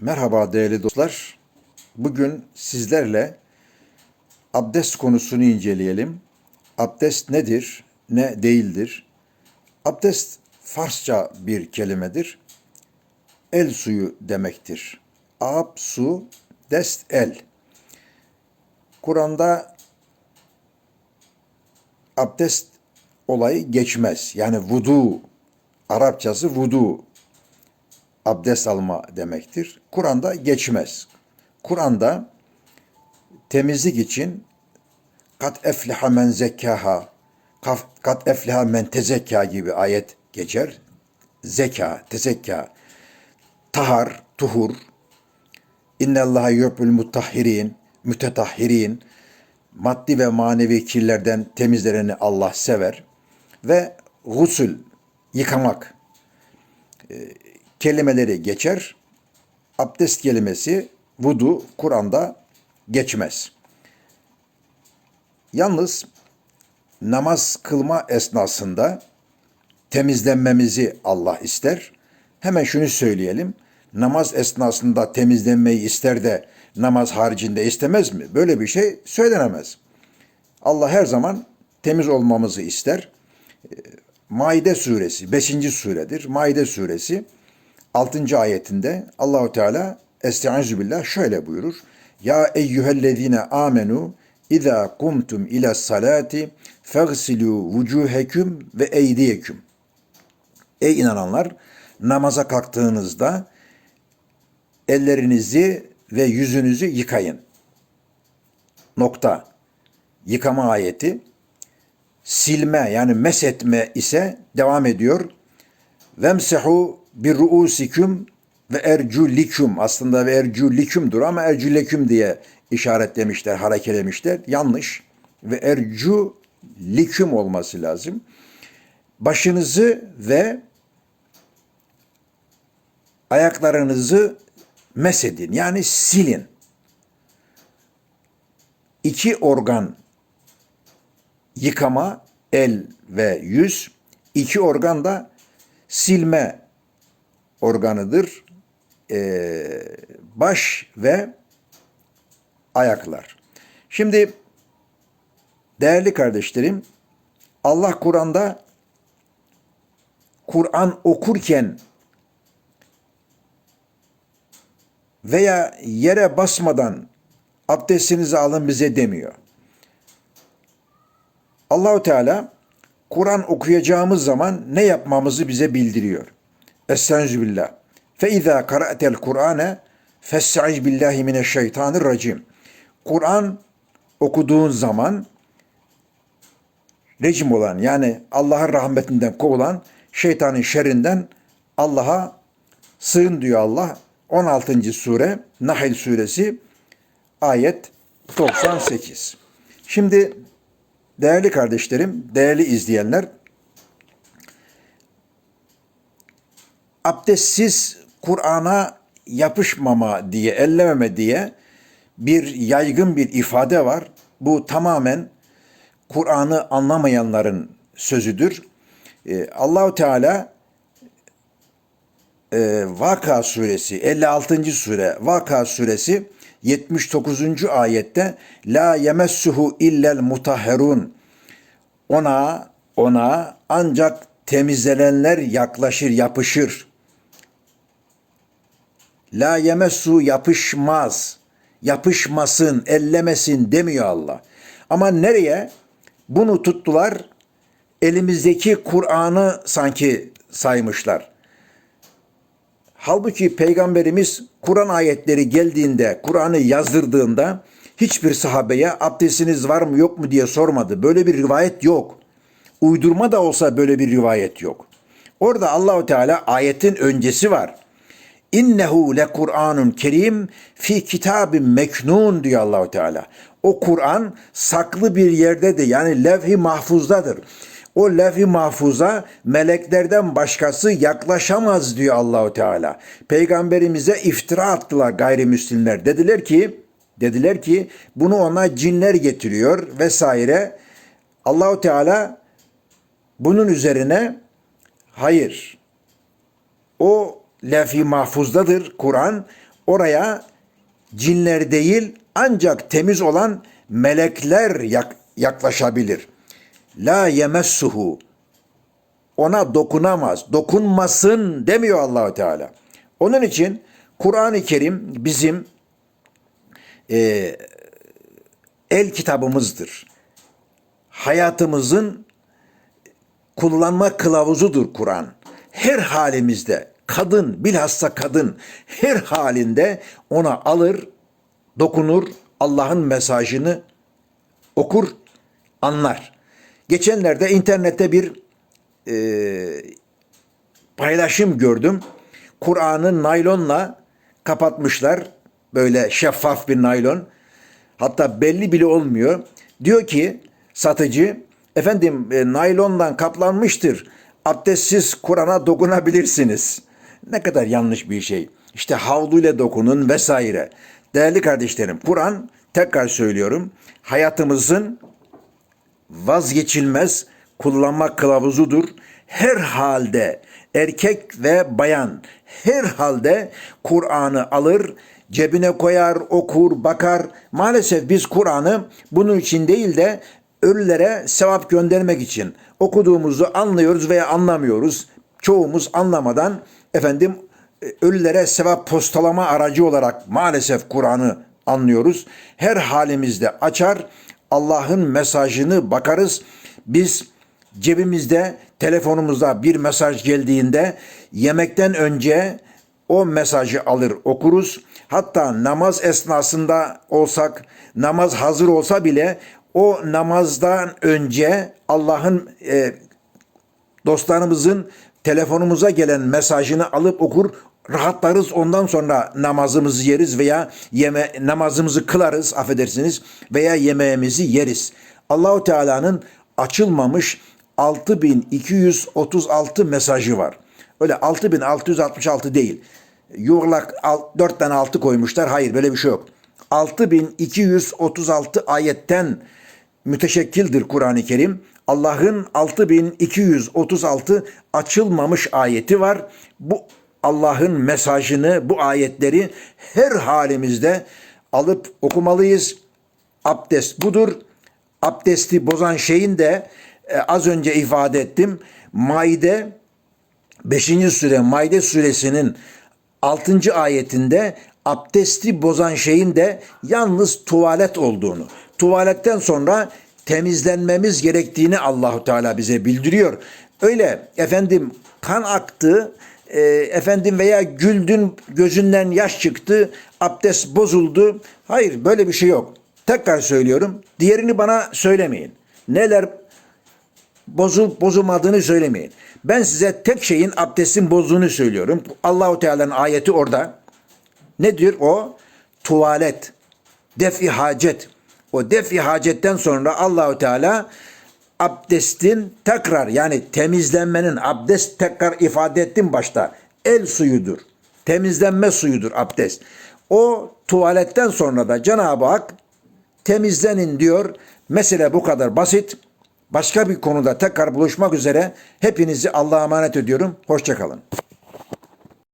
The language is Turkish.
Merhaba değerli dostlar. Bugün sizlerle abdest konusunu inceleyelim. Abdest nedir, ne değildir? Abdest Farsça bir kelimedir. El suyu demektir. Ab, su, dest, el. Kur'an'da abdest olayı geçmez. Yani vudu, Arapçası vudu, abdest alma demektir. Kur'an'da geçmez. Kur'an'da temizlik için kat efleha men zekkaha, kat efleha men tezekka gibi ayet geçer. Zeka, tezekka, tahar, tuhur, İnnallaha yuhibbul mutahhirin, mütetahhirin, maddi ve manevi kirlerden temizlerini Allah sever. Ve gusül, yıkamak e, kelimeleri geçer. Abdest kelimesi vudu Kur'an'da geçmez. Yalnız namaz kılma esnasında temizlenmemizi Allah ister. Hemen şunu söyleyelim. Namaz esnasında temizlenmeyi ister de namaz haricinde istemez mi? Böyle bir şey söylenemez. Allah her zaman temiz olmamızı ister. Maide suresi 5. suredir. Maide suresi 6. ayetinde Allahu Teala Estaizu billah şöyle buyurur. Ya eyyühellezine amenu İza kumtum ila salati fagsilu vucuhekum ve eydiyeküm. Ey inananlar namaza kalktığınızda ellerinizi ve yüzünüzü yıkayın. Nokta. Yıkama ayeti. Silme yani mesetme ise devam ediyor. Vemsehu bir ruusikum ve erculikum aslında ve erculikumdur ama erculeküm diye işaretlemişler, harekelemişler. Yanlış ve erculikum olması lazım. Başınızı ve ayaklarınızı mesedin yani silin. İki organ yıkama el ve yüz, iki organ da silme organıdır. Ee, baş ve ayaklar. Şimdi değerli kardeşlerim, Allah Kur'an'da Kur'an okurken veya yere basmadan abdestinizi alın bize demiyor. Allahu Teala Kur'an okuyacağımız zaman ne yapmamızı bize bildiriyor. Estaizu billah. Fe izâ kara'tel Kur'ane festaiz billahi mineşşeytanirracim. Kur'an okuduğun zaman rejim olan yani Allah'ın rahmetinden kovulan şeytanın şerrinden Allah'a sığın diyor Allah. 16. sure Nahl suresi ayet 98. Şimdi değerli kardeşlerim, değerli izleyenler abdestsiz Kur'an'a yapışmama diye, ellememe diye bir yaygın bir ifade var. Bu tamamen Kur'an'ı anlamayanların sözüdür. Ee, Allahu Teala e, Vaka suresi 56. sure Vaka suresi 79. ayette la yemessuhu illel mutahherun ona ona ancak temizlenenler yaklaşır yapışır. La yemessu yapışmaz. Yapışmasın, ellemesin demiyor Allah. Ama nereye? Bunu tuttular. Elimizdeki Kur'an'ı sanki saymışlar. Halbuki peygamberimiz Kur'an ayetleri geldiğinde, Kur'an'ı yazdırdığında hiçbir sahabeye abdestiniz var mı yok mu diye sormadı. Böyle bir rivayet yok. Uydurma da olsa böyle bir rivayet yok. Orada Allahu Teala ayetin öncesi var. İnnehu le Kur'anun kerim fi kitabin meknun diyor Allahu Teala. O Kur'an saklı bir yerdedir. Yani levh-i mahfuzdadır. O levh-i mahfuza meleklerden başkası yaklaşamaz diyor Allahu Teala. Peygamberimize iftira attılar gayrimüslimler. Dediler ki dediler ki bunu ona cinler getiriyor vesaire. Allahu Teala bunun üzerine hayır. O lef-i mahfuzdadır Kur'an. Oraya cinler değil ancak temiz olan melekler yak- yaklaşabilir. La yemessuhu ona dokunamaz, dokunmasın demiyor Allahu Teala. Onun için Kur'an-ı Kerim bizim e, el kitabımızdır. Hayatımızın kullanma kılavuzudur Kur'an. Her halimizde kadın bilhassa kadın her halinde ona alır, dokunur, Allah'ın mesajını okur, anlar. Geçenlerde internette bir e, paylaşım gördüm. Kur'an'ı naylonla kapatmışlar. Böyle şeffaf bir naylon. Hatta belli bile olmuyor. Diyor ki satıcı, efendim e, naylondan kaplanmıştır. Abdestsiz Kur'an'a dokunabilirsiniz. Ne kadar yanlış bir şey. İşte havluyla dokunun vesaire. Değerli kardeşlerim, Kur'an tekrar söylüyorum, hayatımızın vazgeçilmez kullanma kılavuzudur. Her halde erkek ve bayan her halde Kur'an'ı alır, cebine koyar, okur, bakar. Maalesef biz Kur'an'ı bunun için değil de ölülere sevap göndermek için okuduğumuzu anlıyoruz veya anlamıyoruz. Çoğumuz anlamadan efendim e, ölülere sevap postalama aracı olarak maalesef Kur'an'ı anlıyoruz. Her halimizde açar, Allah'ın mesajını bakarız. Biz cebimizde, telefonumuzda bir mesaj geldiğinde yemekten önce o mesajı alır okuruz. Hatta namaz esnasında olsak, namaz hazır olsa bile o namazdan önce Allah'ın e, dostlarımızın telefonumuza gelen mesajını alıp okur, rahatlarız. Ondan sonra namazımızı yeriz veya yeme namazımızı kılarız, affedersiniz veya yemeğimizi yeriz. Allahu Teala'nın açılmamış 6236 mesajı var. Öyle 6666 değil. Yuvarlak 4 tane 6 koymuşlar. Hayır böyle bir şey yok. 6236 ayetten müteşekkildir Kur'an-ı Kerim. Allah'ın 6236 açılmamış ayeti var. Bu Allah'ın mesajını, bu ayetleri her halimizde alıp okumalıyız. Abdest budur. Abdesti bozan şeyin de e, az önce ifade ettim. Maide 5. sure Maide suresinin 6. ayetinde abdesti bozan şeyin de yalnız tuvalet olduğunu, tuvaletten sonra temizlenmemiz gerektiğini Allahu Teala bize bildiriyor. Öyle efendim kan aktı, e, efendim veya güldün gözünden yaş çıktı, abdest bozuldu. Hayır böyle bir şey yok. Tekrar söylüyorum. Diğerini bana söylemeyin. Neler bozulup bozulmadığını söylemeyin. Ben size tek şeyin abdestin bozduğunu söylüyorum. Allahu Teala'nın ayeti orada. Ne diyor o? Tuvalet, def-i hacet. O def-i hacetten sonra Allahu Teala abdestin tekrar yani temizlenmenin abdest tekrar ifade ettim başta. El suyudur. Temizlenme suyudur abdest. O tuvaletten sonra da Cenab-ı Hak temizlenin diyor. Mesele bu kadar basit. Başka bir konuda tekrar buluşmak üzere hepinizi Allah'a emanet ediyorum. Hoşçakalın.